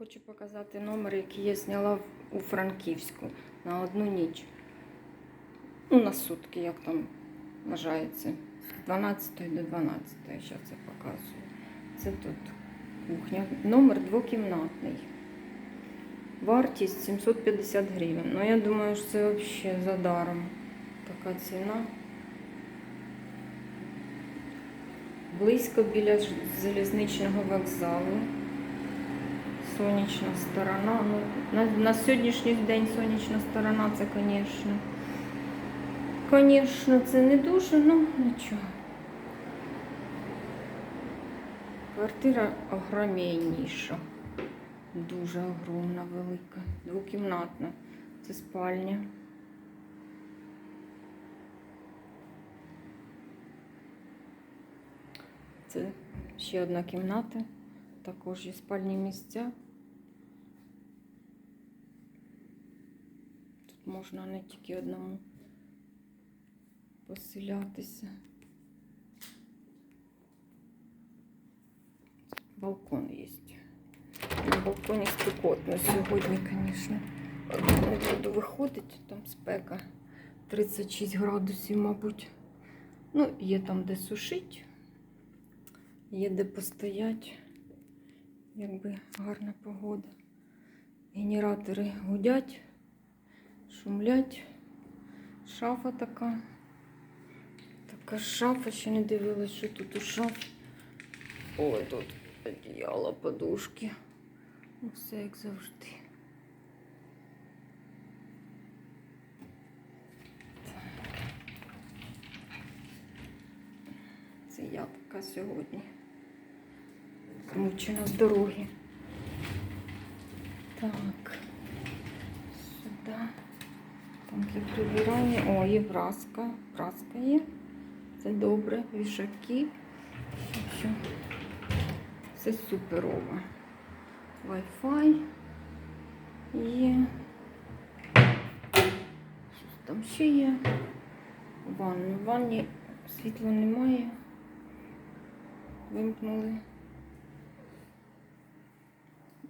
Хочу показати номер, який я зняла у Франківську на одну ніч. Ну, на сутки, як там вважається. З 12 до 12. Зараз це показую. Це тут кухня. Номер двокімнатний. Вартість 750 гривень. Ну, я думаю, що це взагалі за даром. Така ціна. Близько біля залізничного вокзалу. Сонячна сторона. Ну, на, на сьогоднішній день сонячна сторона це, звісно. Звісно, це не дуже, ну нічого. Квартира огромніша. Дуже огромна, велика. Двокімнатна. Це спальня. Це ще одна кімната. Також є спальні місця. Можна не тільки одному поселятися. Балкон є. На балконі спекотно сьогодні, звісно. Не буду виходити, там спека 36 градусів, мабуть. Ну, є там де сушить, є де постоять, якби гарна погода. Генератори гудять, шумлять. Шафа така. Така шафа, ще не дивилась, що тут у шафі. Ой, тут одіяло, подушки. Ну, все як завжди. Це я така сьогодні. Змучена з дороги. Так. Там для прибирання. О, є праска. Праска є. Це добре. Вішаки. Все суперово. Wi-Fi є. Щось там ще є. Ванну. В ванні світла немає. Вимкнули.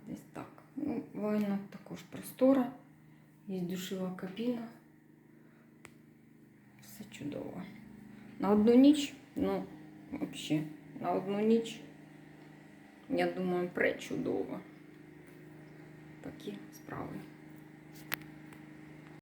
Десь так. Ну, ванна також простора. Є душова кабіна. Все чудово. На одну ніч, ну, взагалі, на одну ніч, я думаю, пречудово. Такі справи.